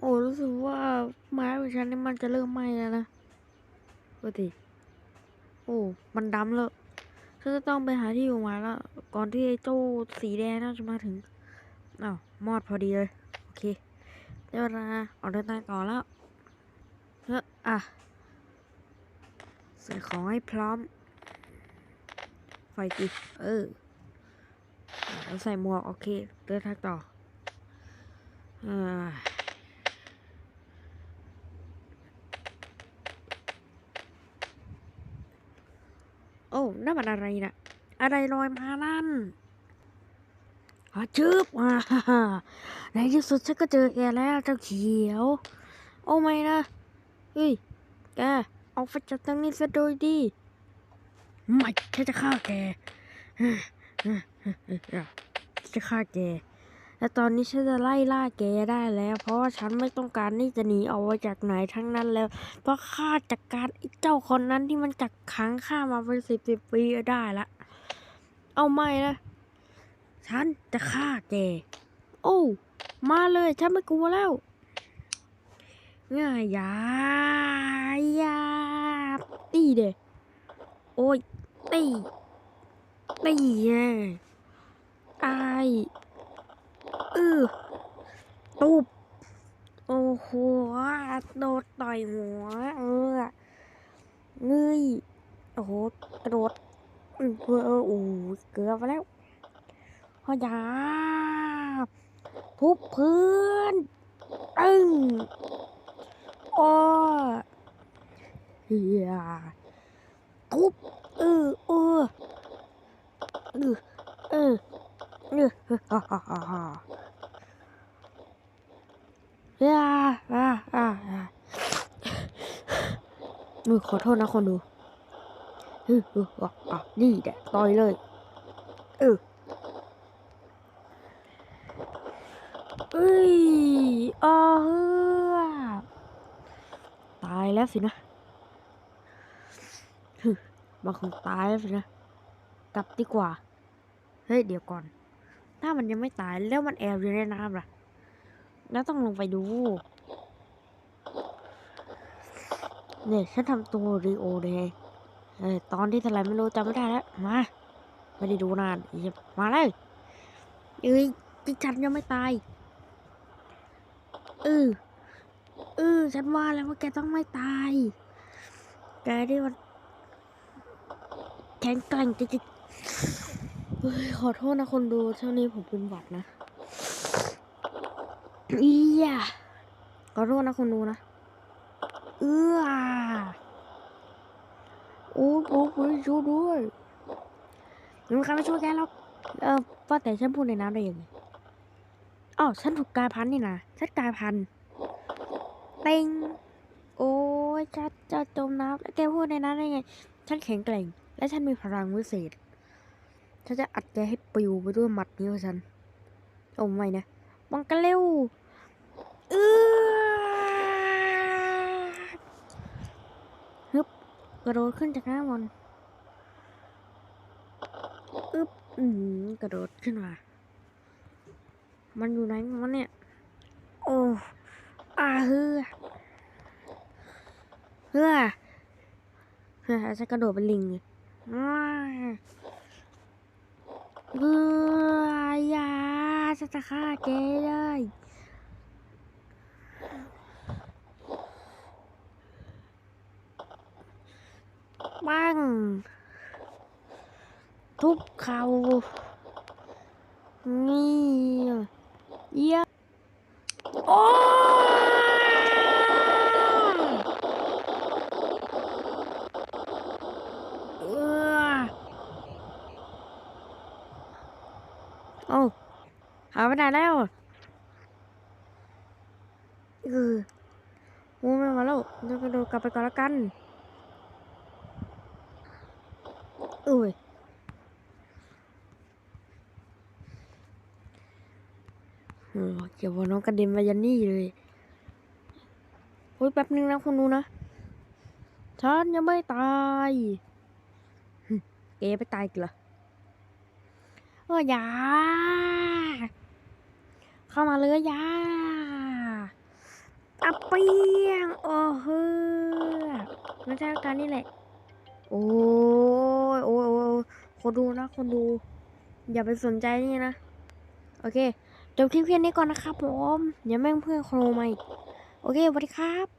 โอ้รู้สึกว่าไม้ของฉันนี่มันจะเริ่มไหม้แล้วนะดูดิโอ้ มันดำแล้วฉันจะต้องไปหาที่อยู่ใหม่แล้ว ก่อนที่ไอ้เจ้าสีแดงน่าจะมาถึงอ้าวมอดพอดีเลย โอเคได้เวลาออกเดินทางก่อนแล้วเฮ้ออะใส่ของให้พร้อม ไฟกิเออแล้วใส่หมวก โอเค เดินทางต่ออ่า อ้นั่นมันอะไรนะอะไรลอยมานั่นอาจืบอ่าฮ่าฮ่าในที่สุดฉันก็เจอแกแล้วเจ้าเขียว โอ้ไม่นะเฮ้ยแกออกไปจากตรงนี้ซะโดยดีไม่ฉันจะฆ่าแกจะฆ่าแก และตอนนี้ฉันจะไล่ล่าแกได้แล้ว เพราะว่าฉันไม่ต้องการที่จะหนีออกมาจากไหนทั้งนั้นแล้ว เพราะข้าจัดการไอ้เจ้าคนนั้นที่มันจักขังข้ามาเป็นสิบสิบปีได้ละ เอาไม่นะ ฉันจะฆ่าแก โอ้ มาเลยฉันไม่กลัวแล้วง่ายยายาตีเดโอ้ยตีตีไงไอ ออตูบโอ้โหโดดต่อยหัว เออเงยโอ้โหกระโดดอือเออโอ้เกือบไปแล้วพอยาทุบพื้นอึ้งโอ้เฮียทุบเออเออเออเออเออฮ่าฮ่าฮ่าฮ่า อ่าอ่าอ่าอ่า หนูขอโทษนะคนดูเออเอออะอะนี่แหละต่อยเลยเออเอ้ยอาเฮ้อตายแล้วสินะฮึมันคงตายแล้วสินะ กลับดีกว่า เฮ้ย เดี๋ยวก่อน ถ้ามันยังไม่ตายแล้วมันแอบอยู่ในน้ำล่ะแล้วต้องลงไปดู เนี่ยฉันทำตัวรีโอเลยเออตอนที่เท่าไหรไม่รู้จำไม่ได้แล้ว มา ไม่ได้ดูนานอีกมาเลยเอ้ยจิฉันยังไม่ตายเออเออฉันว่าแล้วว่าแกต้องไม่ตาย แกที่มันแข็งแกร่งจริงๆเฮ้ยขอโทษนะคนดูเท่านี้ผมเป็นหวัดนะอียขอโทษนะคุณดูนะ เอื้อโอ้โหช่วยช่วยด้วยไม่มีใครมาช่วยแกหรอกเออว่าแต่ฉันพูดในน้ำได้ยังไงอ๋อฉันถูกกายพันนี่นะฉันกายพันเต็งโอ้ยฉันจะจมน้ำแล้วแกพูดในน้ำได้ไง ฉันแข็งแกร่ง และฉันมีพลังวิเศษฉันจะอัดแกให้ปลิวไปด้วยหมัดนี้ของฉันโอ้ไม่นะบังกันเร็วเออฮึบก ระโดดขึ้นจากน้ำมันอึ๊บอืมกระโดดขึ้นมา มันอยู่ไหนมันเนี่ย โอ้อาเฮือเฮือเฮือจะกระโดดเป็นลิงเลยอ้าเฮือยาจะจะฆ่าแกเลย ปังทุบเขานี่เยี่ยโอ้เออโอ้หาไปไหนแล้วเออโอ้ไม่มาแล้วจะกระโดดกลับไปก่อนล้วกัน เอ้ยเดี๋ยวน้องกระเด็นมายันนี่เลยโอ้ยแป๊บนึงนะคุณดูนะ ฉันยังไม่ตายเกไปตายกันเหรอเออย่าเข้ามาเลยยาอะเปียง โอ้เฮ้อไม่ใช่การนี่แหละ โอ้ยโอ้ยโอ้ยคนดูนะ คนดู อย่าไปสนใจนี่นะ โอเค จบคลิปเพียงนี้ก่อนนะครับผมอย่าแม่งเพื่อนโครมาอีก โอเคสวัสดีครับ